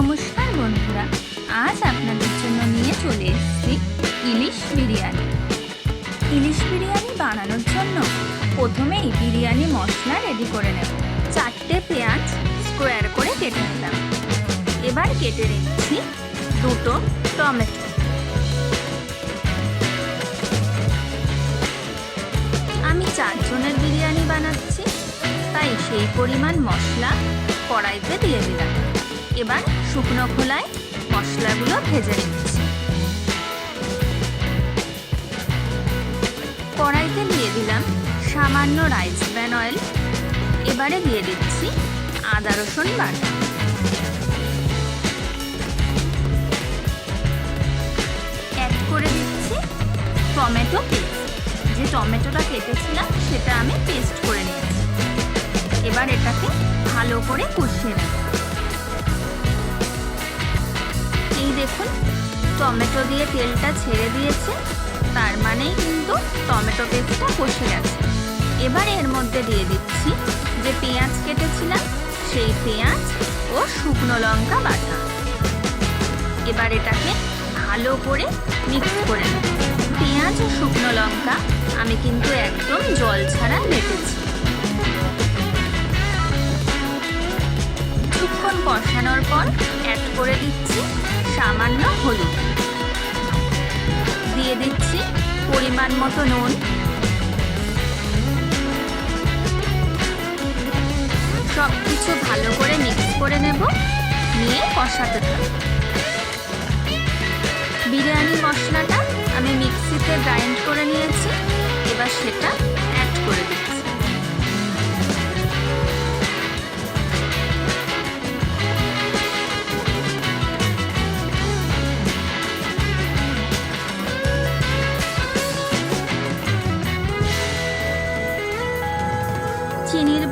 নমস্কার বন্ধুরা, আজ আপনাদের জন্য নিয়ে চলে এসেছি ইলিশ বিরিয়ানি। ইলিশ বিরিয়ানি বানানোর জন্য প্রথমেই বিরিয়ানি মশলা রেডি করে নেব। চারটে পেঁয়াজ স্কোয়ার করে কেটে নিলাম। এবার কেটে নিচ্ছি দুটো টমেটো। আমি চারজনের বিরিয়ানি বানাচ্ছি, তাই সেই পরিমাণ মশলা কড়াইতে দিয়ে দিলাম। এবার শুকনো খোলায় মশলাগুলো ভেজে নিচ্ছি। কড়াইতে দিয়ে দিলাম সামান্য রাইস ব্র্যান অয়েল। এবারে দিয়ে দিচ্ছি আদা রসুন বাটা। অ্যাড করে দিচ্ছি টমেটো পেস্ট। যে টমেটোটা কেটেছিলাম সেটা আমি পেস্ট করে নিয়েছি। এবার এটাকে ভালো করে কষিয়ে নেব। দেখুন, টমেটো দিয়ে তেলটা ছেড়ে দিয়েছে, তার মানেই কিন্তু টমেটো পেস্টটা কষে গেছে। এবার এর মধ্যে দিয়ে দিচ্ছি যে পেঁয়াজ কেটেছিলাম, সেই পেঁয়াজ ও শুকনো লঙ্কা বাটা। এবার এটাকে ভালো করে মিক্স করে নেব। পেঁয়াজ ও শুকনো লঙ্কা আমি কিন্তু একদম জল ছাড়া কিছুক্ষণ কষানোর পর অ্যাড করে দিচ্ছি সামান্য হলুদ। দিয়ে দিচ্ছি পরিমাণ মতো নুন। সব কিছু ভালো করে মিক্স করে নেব, নিয়ে কষাতে থাকব। বিরিয়ানি মশলাটা আমি মিক্সিতে গ্রাইন্ড করে নিয়েছি, এবার সেটা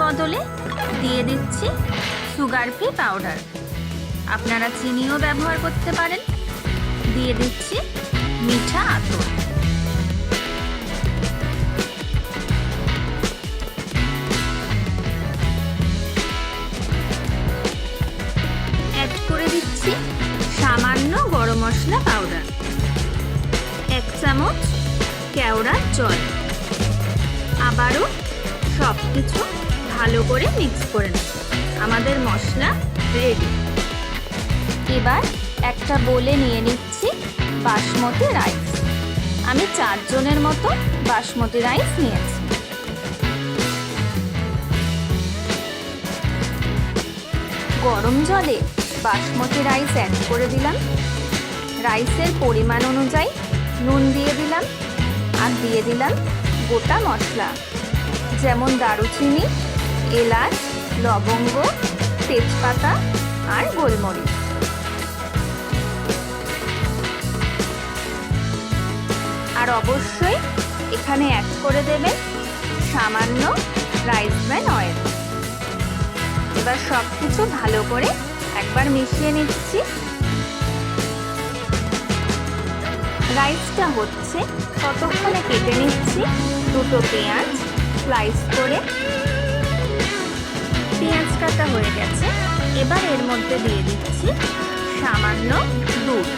বদলে দিয়ে দিচ্ছি সুগার ফ্রি পাউডার। আপনারা চিনিও ব্যবহার করতে পারেন। দিয়ে দিচ্ছি মিঠা আতর। অ্যাড করে দিচ্ছি সামান্য গরম মশলা পাউডার। এক চামচ কেওড়ার জল। আবারও সব কিছু ভালো করে মিক্স করে নেব। আমাদের মশলা রেডি এবার একটা বলে নিয়ে নিচ্ছি বাসমতি রাইস আমি চারজনের মতো বাসমতি রাইস নিয়েছি। গরম জলে বাসমতি রাইস অ্যাড করে দিলাম। রাইসের পরিমাণ অনুযায়ী নুন দিয়ে দিলাম আর দিয়ে দিলাম গোটা মশলা। যেমন দারুচিনি এলাচ, লবঙ্গ, তেজপাতা আর গোলমরিচ। আর অবশ্যই এখানে অ্যাড করে দেবেন সামান্য রাইস ব্র্যান অয়েল এবার সব কিছু ভালো করে একবার মিশিয়ে নিচ্ছি। রাইসটা হচ্ছে ততক্ষণে কেটে নিচ্ছি? দুটো পেঁয়াজ স্লাইস করে পেঁয়াজ কাটা হয়ে গেছে। এবার এর মধ্যে দিয়ে দিচ্ছি সামান্য দুধ।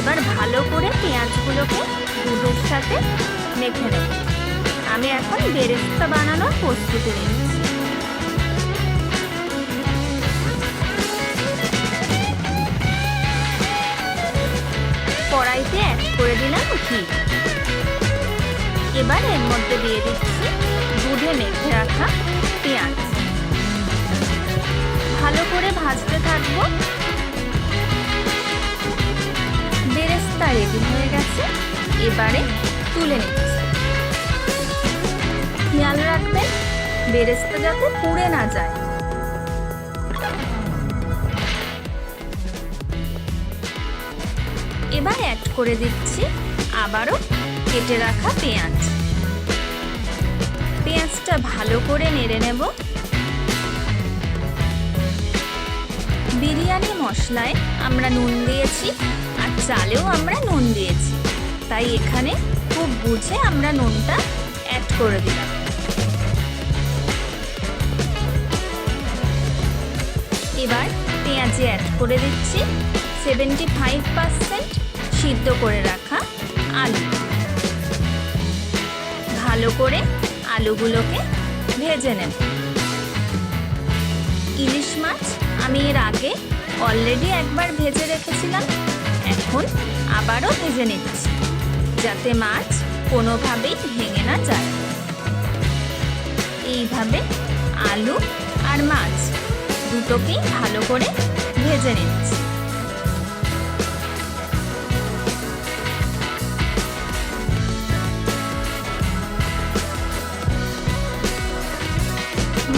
এবার ভালো করে পেঁয়াজগুলোকে দুধের সাথে মেখে নেব। আমি এখন বেরেস্তা বানানোর প্রস্তুতি নিচ্ছি। কড়াইতে অ্যাড করে দিলাম ঘি। এবার এর মধ্যে দিয়ে দিচ্ছি দুধে মেখে রাখা পেঁয়াজ। ভালো করে ভাজতে থাকব। বেরেস্তা রেডি হয়ে গেছে। এবারে তুলে নিচ্ছি। খেয়াল রাখবেন, বেরেস্তা যাতে পুড়ে না যায়। এবার অ্যাড করে দিচ্ছি আবারও কেটে রাখা পেঁয়াজ। পেঁয়াজটা ভালো করে নেড়ে নেব। বিরিয়ানি মশলায় আমরা নুন দিয়েছি আর চালেও আমরা নুন দিয়েছি। তাই এখানে খুব বুঝে আমরা নুনটা অ্যাড করে দিলাম। এবার পেঁয়াজে অ্যাড করে দিচ্ছি। সেভেন্টি ফাইভ পার্সেন্ট সিদ্ধ করে রাখা আলু। ভালো করে আলুগুলোকে ভেজে নেব। ইলিশ মাছ আমি এর আগে অলরেডি একবার ভেজে রেখেছিলাম, এখন আবারও ভেজে নিচ্ছি, যাতে মাছ কোনোভাবেই ভেঙে না যায়। এইভাবে আলু আর মাছ দুটোকেই ভালো করে ভেজে নিচ্ছি।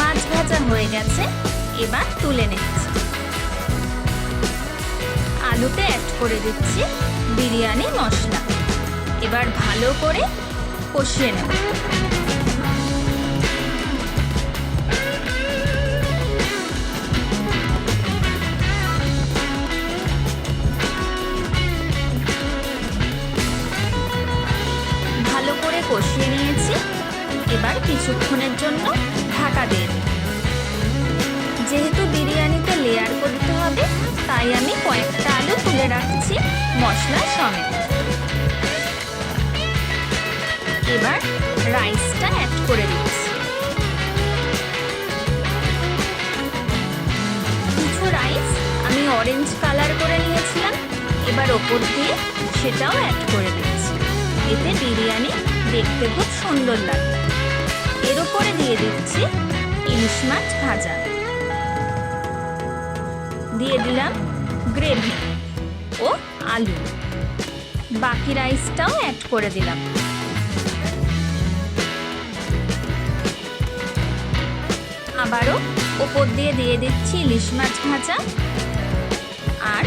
মাছ ভাজা হয়ে গেছে। এবার তুলে নিচ্ছি। আলুতে অ্যাড করে দিচ্ছি বিরিয়ানি মশলা। এবার ভালো করে কষিয়ে নেব। ভালো করে কষিয়ে নিয়েছি। এবার কিছুক্ষণের জন্য ঢাকা দিয়ে যেহেতু বিরিয়ানিতে লেয়ার করতে হবে, তাই আমি কয়েকটা আলু তুলে রাখছি মশলা সমেত। এবার রাইসটা অ্যাড করে দিচ্ছি। কিছু রাইস আমি অরেঞ্জ কালার করে নিয়েছিলাম, এবার ওপর দিয়ে সেটাও অ্যাড করে দিচ্ছি। এতে বিরিয়ানি দেখতে খুব সুন্দর লাগবে। এর উপরে দিয়ে দিচ্ছি ইলিশ মাছ ভাজা। দিয়ে দিলাম গ্রেভি ও আলু। বাকি রাইসটাও অ্যাড করে দিলাম। আবারও ওপর দিয়ে দিয়ে দিচ্ছি ইলিশ মাছ ভাজা আর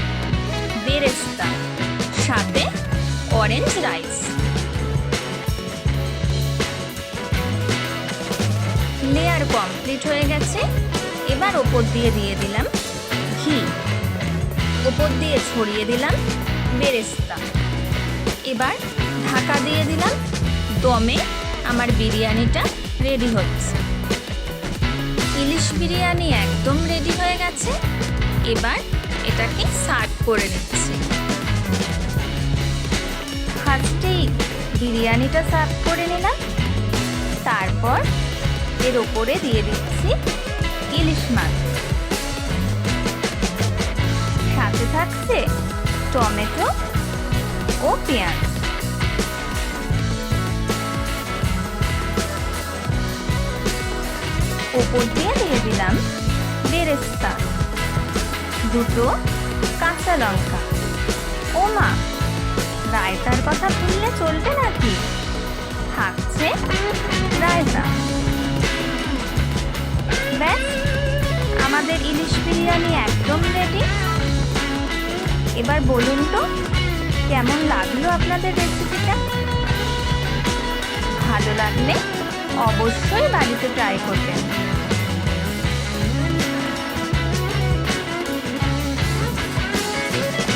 বেরেস্তা, সাথে অরেঞ্জ রাইস লেয়ার কমপ্লিট হয়ে গেছে। এবার ওপর দিয়ে দিয়ে দিলাম ঘি। ওপর দিয়ে ছড়িয়ে দিলাম বেরেস্তা। এবার ঢাকা দিয়ে দিলাম দমে আমার বিরিয়ানিটা রেডি হচ্ছে। ইলিশ বিরিয়ানি একদম রেডি হয়ে গেছে। এবার এটাকে সার্ভ করে নিচ্ছি। ফার্স্টেই বিরিয়ানিটা সার্ভ করে নিলাম। তারপর এর ওপরে দিয়ে দিচ্ছি ইলিশ মাছ। টমেটো ও পেঁয়াজ। ওপর দিয়ে দিয়ে দিলাম বেরেস্তা, দুটো কাঁচা লঙ্কা। ও মা, রায়তার কথা ভুললে চলবে নাকি? থাকছে রায়তা। ব্যাস, আমাদের ইলিশ বিরিয়ানি একদম রেডি এবার বলুন তো কেমন লাগল আপনাদের রেসিপিটা ভালো লাগলে অবশ্যই বাড়িতে ট্রাই করবেন।